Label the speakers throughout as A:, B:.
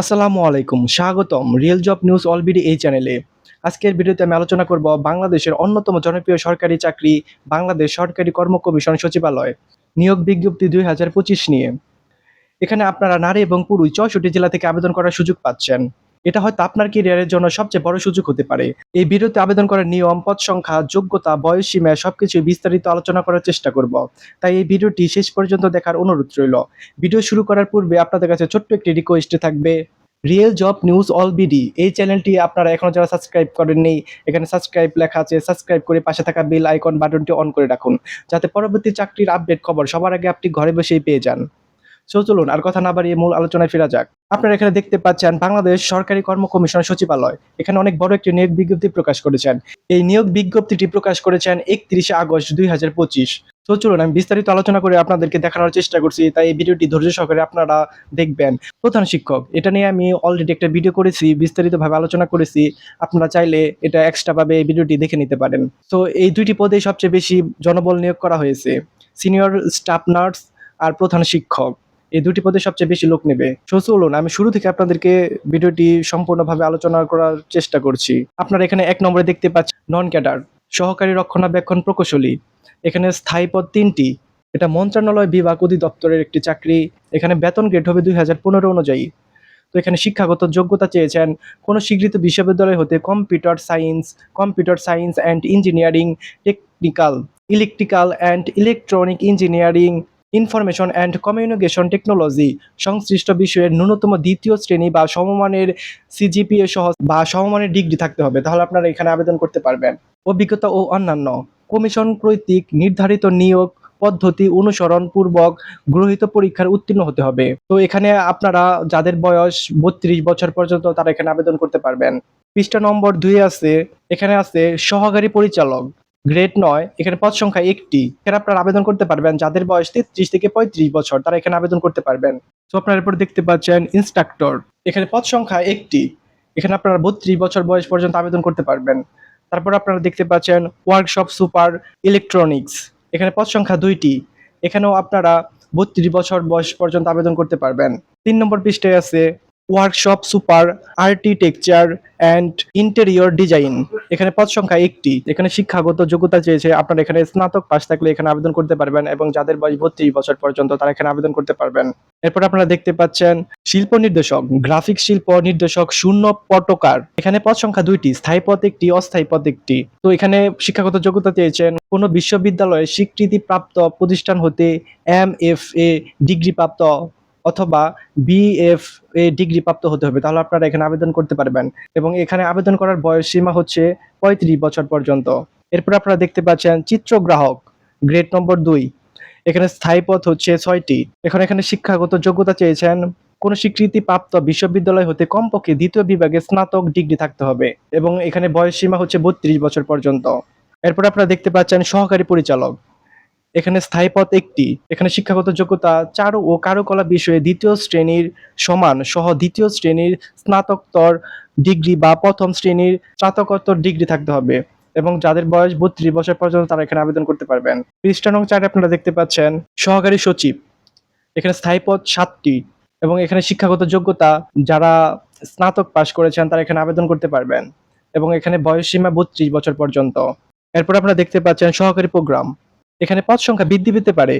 A: আসসালামু আলাইকুম, স্বাগতম রিয়েল জব নিউজ অলবিডি এই চ্যানেলে আজকের ভিডিওতে আমি আলোচনা করব বাংলাদেশের অন্যতম জনপ্রিয় সরকারি চাকরি, বাংলাদেশ সরকারি কর্ম কমিশন সচিবালয়, নিয়োগ বিজ্ঞপ্তি দুই হাজার পঁচিশ নিয়ে। এখানে আপনারা নারী এবং পুরুষ চৌষট্টি জেলা থেকে আবেদন করার সুযোগ পাচ্ছেন। এটা হয়তো আপনার ক্যারিয়ারের জন্য সবচেয়ে বড় সুযোগ হতে পারে। এই ভিডিওতে আবেদন করার নিয়ম, পদ সংখ্যা, যোগ্যতা, বয়স সীমা, সবকিছু বিস্তারিত আলোচনা করার চেষ্টা করব। তাই এই ভিডিওটি শেষ পর্যন্ত দেখার অনুরোধ রইল। ভিডিও শুরু করার পূর্বে আপনাদের কাছে ছোট্ট একটি রিকোয়েস্ট থাকবে। Real job news all BD এই চ্যানেলটি আপনারা এখনও যারা সাবস্ক্রাইব করেননি, এখানে সাবস্ক্রাইব লেখা আছে। সাবস্ক্রাইব করে পাশে থাকা বেল আইকন বাটনটি অন করে রাখুন। যাতে পরবর্তী চাকরির আপডেট খবর সবার আগে আপনি ঘরে বসেই পেয়ে যান। সো চলুন আর কথা না বাড়িয়ে মূল আলোচনায় ফেরা যাক। আপনারা এখানে দেখতে পাচ্ছেন বাংলাদেশ সরকারি কর্ম কমিশন সচিবালয়। এখানে অনেক বড় একটি নিয়োগ বিজ্ঞপ্তি প্রকাশ করেছেন। এই নিয়োগ বিজ্ঞপ্তিটি প্রকাশ করেছেন একত্রিশে আগস্ট দুই হাজার পঁচিশ। তো চলুন, আমি বিস্তারিত আলোচনা করে আপনাদেরকে দেখানোর চেষ্টা করছি। তাই এই ভিডিওটি ধৈর্য সহকারে আপনারা দেখবেন। প্রধান শিক্ষক, এটা নিয়ে আমি অলরেডি একটা ভিডিও করেছি, বিস্তারিতভাবে আলোচনা করেছি। আপনারা চাইলে এটা এক্সট্রা ভাবে এই ভিডিওটি দেখে নিতে পারেন। তো এই দুইটি পদেই সবচেয়ে বেশি জনবল নিয়োগ করা হয়েছে। সিনিয়র স্টাফ নার্স আর প্রধান শিক্ষক। এই দুটি পদে সবচেয়ে বেশি লোক নেবে। সো চলুন আমি শুরু থেকে আপনাদেরকে ভিডিওটি সম্পূর্ণভাবে আলোচনা করার চেষ্টা করছি। আপনারা এখানে এক নম্বরে দেখতে পাচ্ছেন নন ক্যাডার, সহকারী রক্ষণাবেক্ষণ প্রকৌশলী। এখানে স্থায়ী পদ তিনটি। এটা মন্ত্রণালয় বিভাগ অধিদপ্তরের একটি চাকরি। এখানে বেতন গ্রেড হবে দুই হাজার পনেরো অনুযায়ী। তো এখানে শিক্ষাগত যোগ্যতা চেয়েছেন কোনো স্বীকৃত বিশ্ববিদ্যালয় হতে computer science computer science and engineering, technical, electrical and electronic engineering information and communication technology সংশ্লিষ্ট বিষয়ের ন্যূনতম দ্বিতীয় শ্রেণি বা সমমানের সিজিপিএ সহ বা সমমানের ডিগ্রি থাকতে হবে, তাহলে আপনারা এখানে আবেদন করতে পারবেন। অভিজ্ঞতা ও অন্যান্য। কমিশন কর্তৃক নির্ধারিত নিয়োগ পদ্ধতি অনুসরণ পূর্বক গ্রহীত পরীক্ষার উত্তীর্ণ হতে হবে। তো এখানে আপনারা যাদের বয়স বত্রিশ বছর পর্যন্ত, তারা এখানে আবেদন করতে পারবেন। পৃষ্ঠা নম্বর দুই আছে, এখানে আছে সহকারী পরিচালক। গ্রেড নয়, এখানে পদ সংখ্যা একটি। এখানে আপনারা আবেদন করতে পারবেন যাদের বয়স তেত্রিশ থেকে পঁয়ত্রিশ বছর, তারা এখানে আবেদন করতে পারবেন। তো আপনারা এরপর দেখতে পাচ্ছেন ইনস্ট্রাক্টর এখানে পদ সংখ্যা একটি। এখানে আপনারা বত্রিশ বছর বয়স পর্যন্ত আবেদন করতে পারবেন। তারপর আপনারা দেখতে পাচ্ছেন ওয়ার্কশপ সুপার ইলেকট্রনিক্স এখানে পদ সংখ্যা দুইটি। এখানেও আপনারা বত্রিশ বছর বয়স পর্যন্ত আবেদন করতে পারবেন। তিন নম্বর পৃষ্ঠায় আছে workshop super architecture and interior design এখানে পদ সংখ্যা একটি। এখানে শিক্ষাগত যোগ্যতা চেয়েছে। আপনারা এখানে স্নাতক পাশ থাকলে এখানে আবেদন করতে পারবেন এবং যাদের বয়স বত্রিশ বছর পর্যন্ত তারা এখানে আবেদন করতে পারবেন। এরপর আপনারা দেখতে পাচ্ছেন শিল্প নির্দেশক গ্রাফিক শিল্প নির্দেশক, শূন্য পটকার। এখানে পদ সংখ্যা দুইটি, স্থায়ী পদ একটি, অস্থায়ী পদ একটি। তো এখানে শিক্ষাগত যোগ্যতা চেয়েছেন কোন বিশ্ববিদ্যালয়ে স্বীকৃতিপ্রাপ্ত প্রতিষ্ঠান হতে এম এফ এ ডিগ্রি প্রাপ্ত অথবা বিএফ এ ডিগ্রি প্রাপ্ত হতে হবে, তাহলে আপনারা এখানে আবেদন করতে পারবেন। এবং এখানে আবেদন করার বয়স সীমা হচ্ছে পঁয়ত্রিশ বছর পর্যন্ত। এরপর আপনারা দেখতে পাচ্ছেন চিত্রগ্রাহক গ্রেড নম্বর দুই। এখানে স্থায়ী পথ হচ্ছে ছয়টি। এখন এখানে শিক্ষাগত যোগ্যতা চেয়েছেন, কোন স্বীকৃতি প্রাপ্ত বিশ্ববিদ্যালয় হতে কমপক্ষে দ্বিতীয় বিভাগে স্নাতক ডিগ্রি থাকতে হবে এবং এখানে বয়স সীমা হচ্ছে বত্রিশ বছর পর্যন্ত। এরপর আপনারা দেখতে পাচ্ছেন সহকারী পরিচালক। এখানে স্থায়ী পদ একটি। এখানে শিক্ষাগত যোগ্যতা চারু ও কারুকলা বিষয়ে দ্বিতীয় শ্রেণির সমান, সহ দ্বিতীয় শ্রেণির স্নাতকোত্তর ডিগ্রি বা প্রথম শ্রেণির স্নাতকোত্তর ডিগ্রি থাকতে হবে এবং যাদের বয়স বত্রিশ বছর পর্যন্ত তারা এখানে আবেদন করতে পারবেন। পৃষ্ঠা নং চারে আপনারা দেখতে পাচ্ছেন, সহকারী সচিব। এখানে স্থায়ী পদ সাতটি এবং এখানে শিক্ষাগত যোগ্যতা যারা স্নাতক পাশ করেছেন তারা এখানে আবেদন করতে পারবেন এবং এখানে বয়স সীমা বত্রিশ বছর পর্যন্ত। এরপর আপনারা দেখতে পাচ্ছেন সহকারী প্রোগ্রাম। এখানে পদ সংখ্যা বৃদ্ধি পেতে পারে।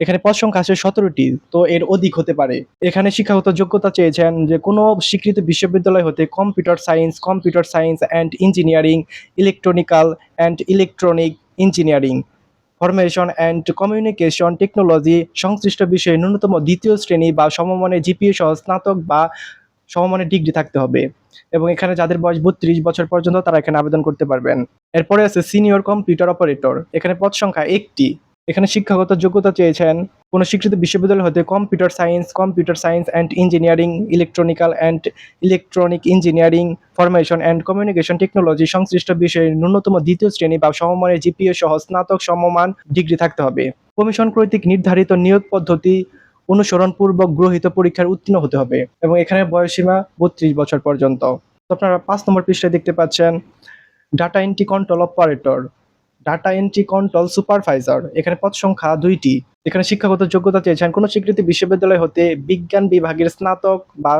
A: এখানে পদ সংখ্যা আছে সতেরোটি, তো এর অধিক হতে পারে। এখানে শিক্ষাগত যোগ্যতা চেয়েছেন যে কোনো স্বীকৃত বিশ্ববিদ্যালয় হতে computer science computer science and engineering, electrical and electronic engineering, information and communication technology, সংশ্লিষ্ট বিষয়ে ন্যূনতম দ্বিতীয় শ্রেণি বা সমমানের জিপিএ সহ স্নাতক বা সমমানের ডিগ্রি থাকতে হবে। এবং এখানে যাদের বয়স বত্রিশ বছর পর্যন্ত তারা এখানে আবেদন করতে পারবেন। এরপরে আছে সিনিয়র কম্পিউটার অপারেটর। এখানে পদ সংখ্যা একটি। এখানে শিক্ষাগত যোগ্যতা চেয়েছেন কোনো স্বীকৃত বিশ্ববিদ্যালয় হতে computer science computer science and engineering, electrical and electronic engineering, information and communication technology সংশ্লিষ্ট বিষয়ে ন্যূনতম দ্বিতীয় শ্রেণি বা সমমানের জিপিএ সহ স্নাতক সমমান ডিগ্রি থাকতে হবে। কমিশন কর্তৃক নির্ধারিত নিয়োগ পদ্ধতি অনুসরণ গ্রহিত পরীক্ষার উত্তীর্ণ হতে হবে এবং এখানে বয়সীমা বত্রিশ বছর পর্যন্ত। আপনারা পাঁচ নম্বর পৃষ্ঠায় দেখতে পাচ্ছেন data entry control operator data entry control supervisor এখানে পদ সংখ্যা দুইটি। এখানে শিক্ষাগত যোগ্যতা চেয়েছেন কোনো স্বীকৃতি বিশ্ববিদ্যালয় হতে বিজ্ঞান বিভাগের স্নাতক বা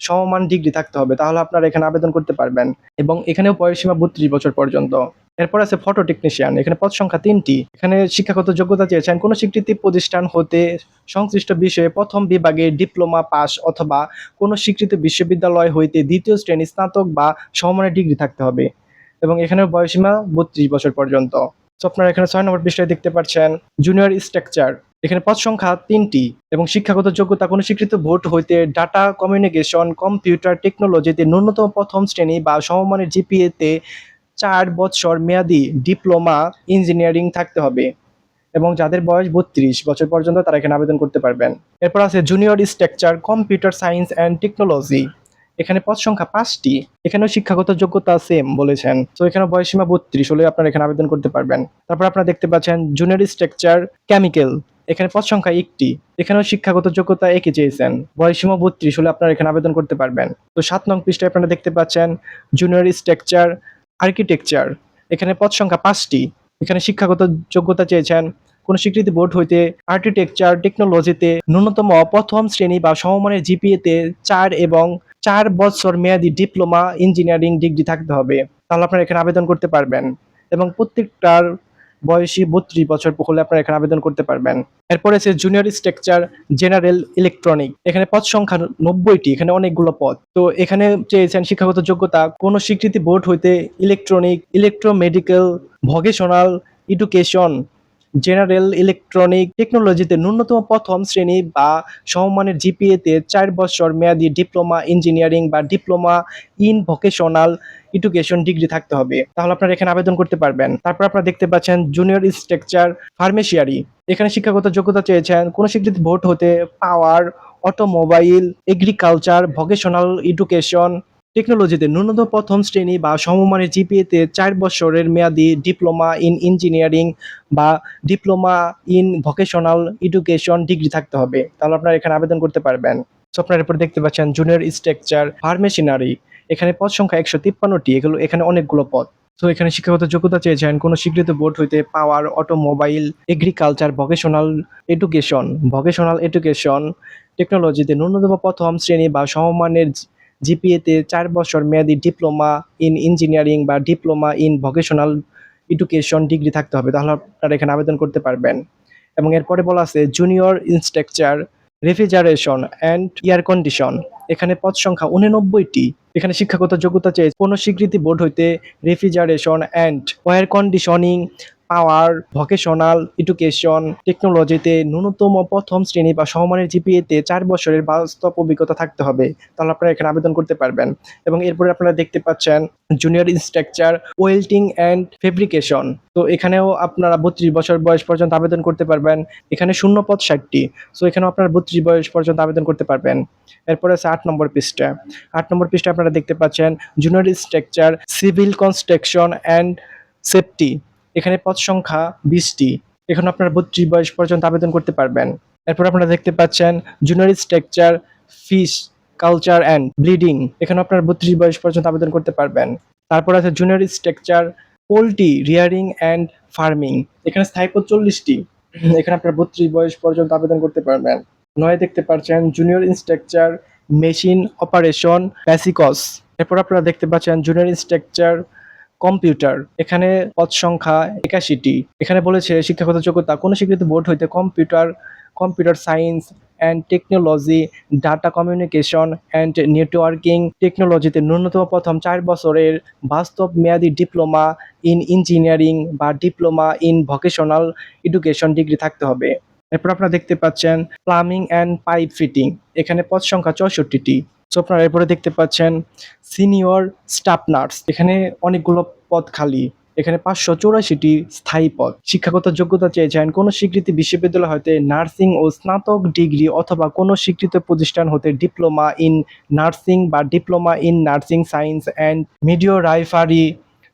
A: সমমান ডিগ্রি থাকতে হবে, তাহলে আপনারা এখানে আবেদন করতে পারবেন। এবং এখানেও বয়সসীমা বত্রিশ বছর পর্যন্ত। এরপর আছে ফটো টেকনিশিয়ান এখানে পদ সংখ্যা তিনটি। এখানে শিক্ষাগত যোগ্যতা চেয়েছেন, কোনো স্বীকৃতি প্রতিষ্ঠান হতে সংশ্লিষ্ট বিষয়ে প্রথম বিভাগে ডিপ্লোমা পাস অথবা কোনো স্বীকৃত বিশ্ববিদ্যালয় হইতে দ্বিতীয় শ্রেণি স্নাতক বা সমমানের ডিগ্রি থাকতে হবে। এবং এখানে বয়সীমা বত্রিশ বছর পর্যন্ত। তো আপনারা এখানে ছয় নম্বর পৃষ্ঠায় দেখতে পাচ্ছেন জুনিয়র স্ট্রাকচার এখানে পদ সংখ্যা তিনটি এবং শিক্ষাগত যোগ্যতা কোনো স্বীকৃত ভোট হইতে ডাটা কমিউনিকেশন, কম্পিউটার টেকনোলজিতে ন্যূনতম প্রথম শ্রেণি বা সমমানের জিপিএতে চার বছর মেয়াদি ডিপ্লোমা ইঞ্জিনিয়ারিং থাকতে হবে এবং যাদের বয়স বত্রিশ বছর পর্যন্ত তারা এখানে আবেদন করতে পারবেন। এরপর আছে junior instructor, computer science and technology. এখানে পদ সংখ্যা পাঁচটি। এখানেও শিক্ষাগত যোগ্যতা সেম বলেছেন। তো এখানে বয়সীমা বত্রিশ হলে আপনারা এখানে আবেদন করতে পারবেন। তারপর আপনারা দেখতে পাচ্ছেন জুনিয়র স্ট্রাকচার, কেমিক্যাল। এখানে পদ সংখ্যা একটি। এখানেও শিক্ষাগত যোগ্যতা একই চেয়েছেন। বয়সীমা বত্রিশ হলে আপনারা এখানে আবেদন করতে পারবেন। তো সাত নং পৃষ্ঠায় আপনারা দেখতে পাচ্ছেন জুনিয়র স্ট্রাকচার আর্কিটেকচার এখানে পদ সংখ্যা পাঁচটি। এখানে শিক্ষাগত যোগ্যতা চেয়েছেন, কোন স্বীকৃতি বোর্ড হইতে আর্কিটেকচার টেকনোলজিতে ন্যূনতম প্রথম শ্রেণি বা সমমানের জিপিএতে চার এবং চার বছর মেয়াদী ডিপ্লোমা ইঞ্জিনিয়ারিং ডিগ্রি থাকতে হবে। তাহলে আপনারা এখানে আবেদন করতে পারবেন। এবং প্রত্যেকটার বয়সী বত্রিশ বছর হলে আপনারা এখানে আবেদন করতে পারবেন। এরপরে আছে জুনিয়র স্ট্রাকচার জেনারেল ইলেকট্রনিক এখানে পদ সংখ্যা নব্বইটি, এখানে অনেকগুলো পদ। তো এখানে চেয়েছেন শিক্ষাগত যোগ্যতা, কোন স্বীকৃতি বোর্ড হইতে electronic electromedical vocational education general electronic টেকনোলজিতে ন্যূনতম প্রথম শ্রেণি বা সমমানের জিপিএতে চার বছর মেয়াদি ডিপ্লোমা ইঞ্জিনিয়ারিং বা diploma in vocational education degree থাকতে হবে। তাহলে আপনারা এখানে আবেদন করতে পারবেন। তারপর আপনারা দেখতে পাচ্ছেন জুনিয়র স্ট্রাকচার ফার্মেসিয়ারি এখানে শিক্ষাগত যোগ্যতা চেয়েছেন কোন স্বীকৃতি ভোট হতে power, automobile, agriculture, vocational education টেকনোলজিতে ন্যূনতম প্রথম শ্রেণি বা সমমানের জিপিএতে চার বছরের মেয়াদি ডিপ্লোমা ইন ইঞ্জিনিয়ারিং বা diploma in vocational education degree থাকতে হবে। তাহলে আপনারা এখানে আবেদন করতে পারবেন। আপনারা এরপর দেখতে পাচ্ছেন জুনিয়র স্ট্রাকচার ফার্মেশিনারি এখানে পদ সংখ্যা একশো তিপ্পান্নটি। এগুলো এখানে অনেকগুলো পদ। তো এখানে শিক্ষাগত যোগ্যতা চেয়েছেন কোনো স্বীকৃত বোর্ড হইতে power, automobile, agriculture, vocational education. Vocational education টেকনোলজিতে ন্যূনতম প্রথম শ্রেণি বা সমমানের জিপিএতে চার বছর মেয়াদি ডিপ্লোমা ইন ইঞ্জিনিয়ারিং বা diploma in vocational education degree থাকতে হবে, তাহলে আপনারা এখানে আবেদন করতে পারবেন। এবং এরপরে বলা আছে junior instructor refrigeration and air condition এখানে পদ সংখ্যা উননব্বইটি। এখানে শিক্ষাগত যোগ্যতা চেয়ে কোনো স্বীকৃতি বোর্ড হইতে refrigeration and air conditioning power vocational education টেকনোলজিতে ন্যূনতম প্রথম শ্রেণি বা সমমানের জিপিএতে চার বছরের বাস্তব অভিজ্ঞতা থাকতে হবে। তাহলে আপনারা এখানে আবেদন করতে পারবেন। এবং এরপরে আপনারা দেখতে পাচ্ছেন junior instructor welding and fabrication তো এখানেও আপনারা বত্রিশ বছর বয়স পর্যন্ত আবেদন করতে পারবেন। এখানে শূন্য পদ ষাটটি। সো এখানেও আপনারা বত্রিশ বয়স পর্যন্ত আবেদন করতে পারবেন। এরপরে আছে আট নম্বর পৃষ্ঠা। আট নম্বর পৃষ্ঠা আপনারা দেখতে পাচ্ছেন junior instructor civil construction and safety এখানে পদ সংখ্যা বিশটি। এখানে আপনারা বত্রিশ বয়স পর্যন্ত আবেদন করতে পারবেন। এরপর আপনারা দেখতে পাচ্ছেন junior instructor fish culture and breeding এখানে আপনারা বত্রিশ বয়স পর্যন্ত আবেদন করতে পারবেন। তারপর আছে junior instructor poultry rearing and farming এখানে স্থায়ী পদ চল্লিশটি। এখানে আপনারা বত্রিশ বয়স পর্যন্ত আবেদন করতে পারবেন। নয় দেখতে পাচ্ছেন জুনিয়র ইনস্ট্রাকচার মেশিন অপারেশন প্যাসিকস এরপর আপনারা দেখতে পাচ্ছেন জুনিয়র ইনস্ট্রাকচার কম্পিউটার। এখানে পদ সংখ্যা একাশিটি। এখানে বলেছে শিক্ষাগত যোগ্যতা কোনো স্বীকৃত বোর্ড হইতে computer computer science and technology, data communication and networking টেকনোলজিতে ন্যূনতম প্রথম চার বছরের বাস্তব মেয়াদি ডিপ্লোমা ইন ইঞ্জিনিয়ারিং বা diploma in vocational education degree থাকতে হবে। এরপর আপনারা দেখতে পাচ্ছেন প্লামিং অ্যান্ড পাইপ ফিটিং। এখানে পদ সংখ্যা চৌষট্টিটি। সো আপনারা এরপরে দেখতে পাচ্ছেন সিনিয়র স্টাফ নার্স এখানে অনেকগুলো পদ খালি। এখানে পাঁচশো চৌরাশিটি স্থায়ী পদ। শিক্ষাগত যোগ্যতা চেয়েছেন কোনো স্বীকৃতি বিশ্ববিদ্যালয় হতে নার্সিং ও স্নাতক ডিগ্রি অথবা কোনো স্বীকৃত প্রতিষ্ঠান হতে ডিপ্লোমা ইন নার্সিং বা diploma in nursing science and midwifery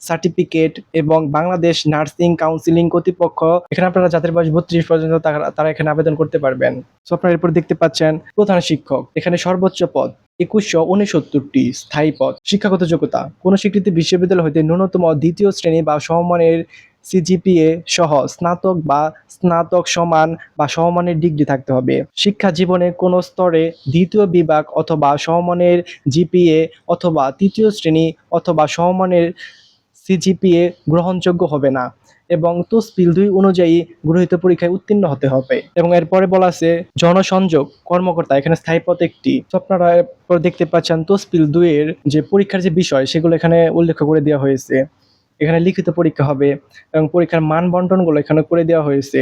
A: certificate এবং বাংলাদেশ নার্সিং কাউন্সিলিং কর্তৃপক্ষ, এখানে আপনারা যাদের বয়স বত্রিশ পর্যন্ত, তারা- এখানে আবেদন করতে পারবেন। সো আপনারা এরপর দেখতে পাচ্ছেন, প্রধান শিক্ষক, এখানে সর্বোচ্চ পদ, একুশশো উনসত্তরটি স্থায়ী পদ। শিক্ষাগত যোগ্যতা, কোনো স্বীকৃতি বিশ্ববিদ্যালয় হতে ন্যূনতম দ্বিতীয় শ্রেণি বা সমমানের সিজিপিএ সহ স্নাতক বা স্নাতক সমান বা সমমানের ডিগ্রি থাকতে হবে। শিক্ষা জীবনে কোনো স্তরে দ্বিতীয় বিভাগ অথবা সমমানের জিপিএ অথবা তৃতীয় শ্রেণি অথবা সমমানের সিজিপিএ গ্রহণযোগ্য হবে না এবং তসপিল দুই অনুযায়ী গৃহীত পরীক্ষায় উত্তীর্ণ হতে হবে। এবং এরপরে বলা আছে, জনসংযোগ কর্মকর্তা, এখানে স্থায়ী পদ একটি। আপনারা দেখতে পাচ্ছেন তসপিল দুইয়ের যে পরীক্ষার যে বিষয়, সেগুলো এখানে উল্লেখ করে দেওয়া হয়েছে। এখানে লিখিত পরীক্ষা হবে এবং পরীক্ষার মান বন্টনগুলো এখানে করে দেওয়া হয়েছে।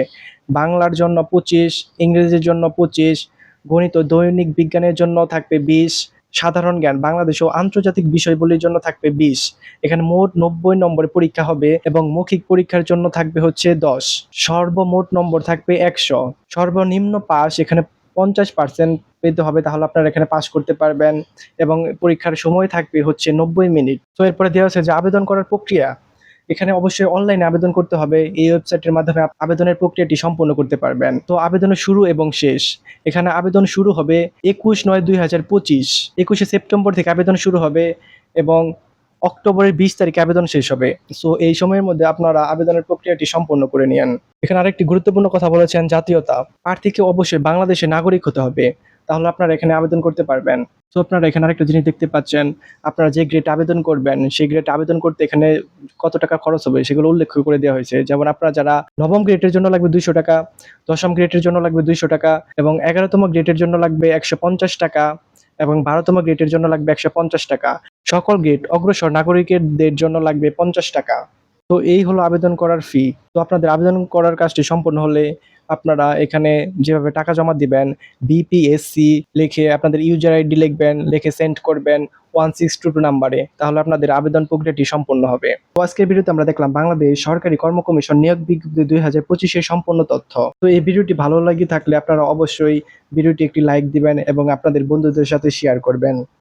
A: বাংলার জন্য পঁচিশ, ইংরেজির জন্য পঁচিশ, গণিত, দৈনিক বিজ্ঞানের জন্য থাকবে বিশ সাধারণ জ্ঞান, বাংলাদেশ ও আন্তর্জাতিক বিষয়গুলির জন্য থাকবে বিশ। এখানে মোট নব্বই নম্বরের পরীক্ষা হবে এবং মৌখিক পরীক্ষার জন্য থাকবে হচ্ছে দশ। সর্বমোট নম্বর থাকবে একশো। সর্বনিম্ন পাস এখানে পঞ্চাশ পার্সেন্ট পেতে হবে, তাহলে আপনারা এখানে পাস করতে পারবেন এবং পরীক্ষার সময় থাকবে হচ্ছে নব্বই মিনিট। তো এরপরে দেওয়া হচ্ছে যে আবেদন করার প্রক্রিয়া। এখানে অবশ্যই অনলাইনে আবেদন করতে হবে। এই ওয়েবসাইটের মাধ্যমে আবেদনের প্রক্রিয়াটি সম্পন্ন করতে পারবেন। তো আবেদনের শুরু এবং শেষ। এখানে আবেদন শুরু হবে একুশ নয় দুই হাজার পঁচিশ। একুশে সেপ্টেম্বর থেকে আবেদন শুরু হবে এবং অক্টোবরের বিশ তারিখে আবেদন শেষ হবে। সো এই সময়ের মধ্যে আপনারা আবেদনের প্রক্রিয়াটি সম্পন্ন করে নিন এখানে আরেকটি গুরুত্বপূর্ণ কথা বলেছেন জাতীয়তা। প্রার্থীকে অবশ্যই বাংলাদেশের নাগরিক হতে হবে। তাহলে আপনারা এখানে আবেদন করতে পারবেন। তো আপনারা এখানে আরেকটা জিনিস দেখতে পাচ্ছেন। আপনারা যে গ্রেড আবেদন করবেন, সেই গ্রেড আবেদন করতে এখানে কত টাকা খরচ হবে সেগুলো উল্লেখ করে দেওয়া হয়েছে। যেমন আপনারা যারা নবম গ্রেডের জন্য লাগবে দুইশো টাকা, দশম গ্রেডের জন্য লাগবে দুইশো টাকা এবং এগারোতম গ্রেডের জন্য লাগবে একশো পঞ্চাশ টাকা এবং বারোতম গ্রেডের জন্য লাগবে একশো পঞ্চাশ টাকা। সকল গ্রেড অগ্রসর নাগরিকদের জন্য লাগবে পঞ্চাশ টাকা। তো এই হলো আবেদন করার ফি তো আপনাদের আবেদন করার কাজটি সম্পূর্ণ হলে আপনারা এখানে যেভাবে টাকা জমা দিবেন বিপিএসসি লিখে আপনাদের ইউজার আইডি লিখবেন, লিখে সেন্ড করবেন ওয়ান সিক্স টু টু নাম্বারে তাহলে আপনাদের আবেদন প্রক্রিয়াটি সম্পূর্ণ হবে। তো আজকের ভিডিওতে আমরা দেখলাম বাংলাদেশ সরকারি কর্ম কমিশন নিয়োগ বিজ্ঞপ্তি দুই হাজার পঁচিশের সম্পূর্ণ তথ্য। তো এই ভিডিওটি ভালো লাগে থাকলে আপনারা অবশ্যই ভিডিওটি একটি লাইক দিবেন এবং আপনাদের বন্ধুদের সাথে শেয়ার করবেন।